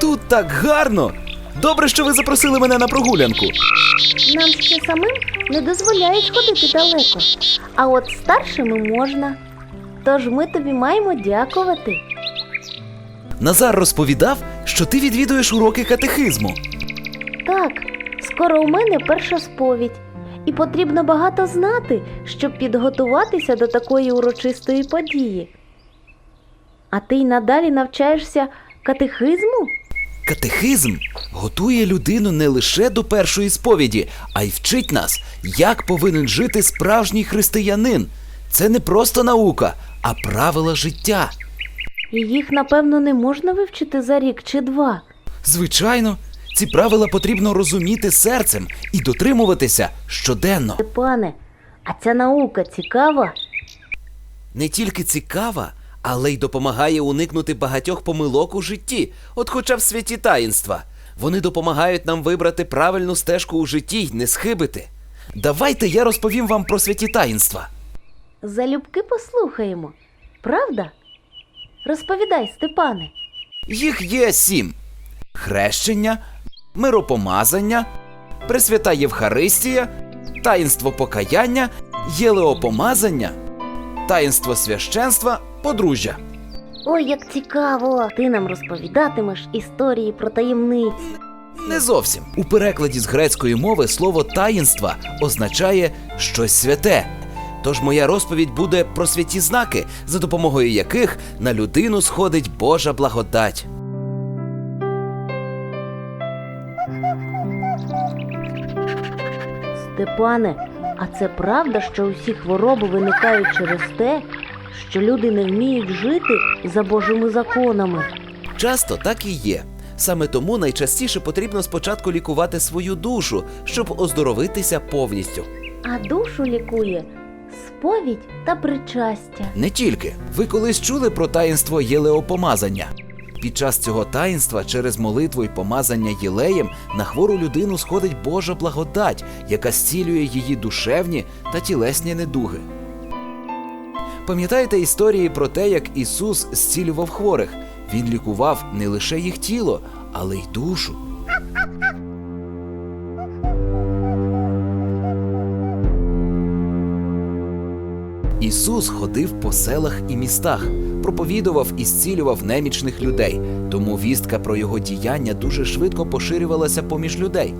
Тут так гарно! Добре, що ви запросили мене на прогулянку. Нам ще самим не дозволяють ходити далеко, а от старшими можна. Тож ми тобі маємо дякувати. Назар розповідав, що ти відвідуєш уроки катехизму. Так, скоро у мене перша сповідь, і потрібно багато знати, щоб підготуватися до такої урочистої події. А ти й надалі навчаєшся катехизму? Катехизм готує людину не лише до першої сповіді, а й вчить нас, як повинен жити справжній християнин. Це не просто наука, а правила життя. І їх, напевно, не можна вивчити за рік чи два. Звичайно, ці правила потрібно розуміти серцем і дотримуватися щоденно. Степане, а ця наука цікава? Не тільки цікава, але й допомагає уникнути багатьох помилок у житті, от хоча б в святі таїнства. Вони допомагають нам вибрати правильну стежку у житті й не схибити. Давайте я розповім вам про святі таїнства. Залюбки послухаємо. Правда? Розповідай, Степане. Їх є сім: хрещення, миропомазання, Пресвята Євхаристія, таїнство покаяння, єлеопомазання, таїнство священства, подружжя. Ой, як цікаво! Ти нам розповідатимеш історії про таємниці. Не зовсім. У перекладі з грецької мови слово таїнства означає щось святе. Тож моя розповідь буде про святі знаки, за допомогою яких на людину сходить Божа благодать. Степане, а це правда, що усі хвороби виникають через те, що люди не вміють жити за Божими законами. Часто так і є. Саме тому найчастіше потрібно спочатку лікувати свою душу, щоб оздоровитися повністю. А душу лікує сповідь та причастя. Не тільки ви колись чули про таїнство єлеопомазання. Під час цього таїнства через молитву й помазання єлеєм на хвору людину сходить Божа благодать, яка зцілює її душевні та тілесні недуги. Пам'ятаєте історії про те, як Ісус зцілював хворих? Він лікував не лише їх тіло, але й душу. Ісус ходив по селах і містах, проповідував і зцілював немічних людей, тому вістка про його діяння дуже швидко поширювалася поміж людей.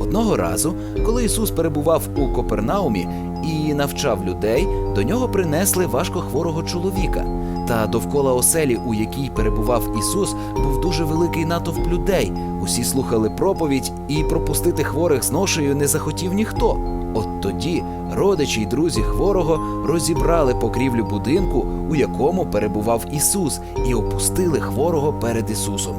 Одного разу, коли Ісус перебував у Копернаумі і навчав людей, до нього принесли важкохворого чоловіка. Та довкола оселі, у якій перебував Ісус, був дуже великий натовп людей. Усі слухали проповідь, і пропустити хворих з ношею не захотів ніхто. От тоді родичі й друзі хворого розібрали покрівлю будинку, у якому перебував Ісус, і опустили хворого перед Ісусом.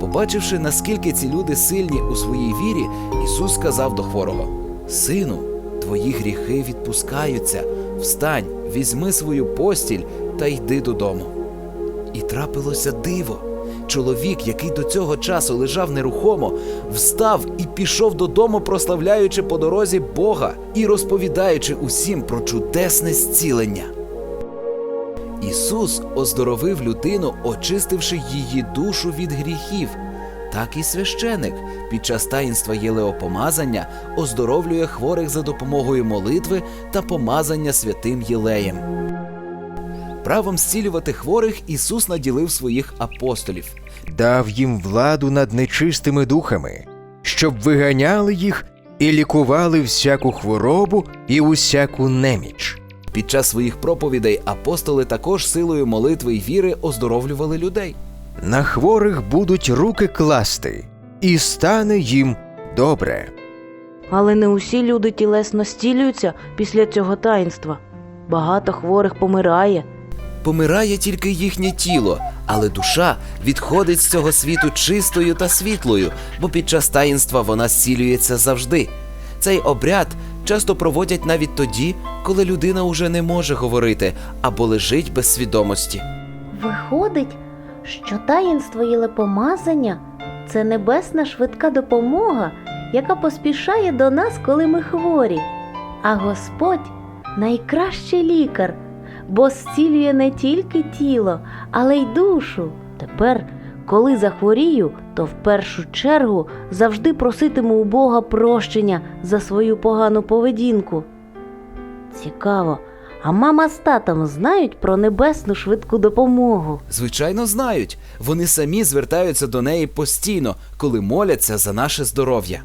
Побачивши, наскільки ці люди сильні у своїй вірі, Ісус сказав до хворого: Сину, твої гріхи відпускаються. Встань, візьми свою постіль та йди додому. І трапилося диво. Чоловік, який до цього часу лежав нерухомо, встав і пішов додому, прославляючи по дорозі Бога і розповідаючи усім про чудесне зцілення. Ісус оздоровив людину, очистивши її душу від гріхів. Так і священик під час таїнства єлеопомазання оздоровлює хворих за допомогою молитви та помазання святим Єлеєм. Правом зцілювати хворих Ісус наділив своїх апостолів. дав їм владу над нечистими духами, щоб виганяли їх і лікували всяку хворобу і усяку неміч. Під час своїх проповідей апостоли також силою молитви й віри оздоровлювали людей. На хворих будуть руки класти, і стане їм добре. Але не усі люди тілесно стілюються після цього таїнства. Багато хворих помирає. Помирає тільки їхнє тіло, але душа відходить з цього світу чистою та світлою, бо під час таїнства вона зцілюється завжди. Цей обряд часто проводять навіть тоді, коли людина уже не може говорити або лежить без свідомості. Виходить, що таїнство єлепомазання це небесна швидка допомога, яка поспішає до нас, коли ми хворі. А Господь найкращий лікар. Бо зцілює не тільки тіло, але й душу. Тепер, коли захворію, то в першу чергу завжди проситиму у Бога прощення за свою погану поведінку. Цікаво, а мама з татом знають про небесну швидку допомогу. Звичайно, знають. Вони самі звертаються до неї постійно, коли моляться за наше здоров'я.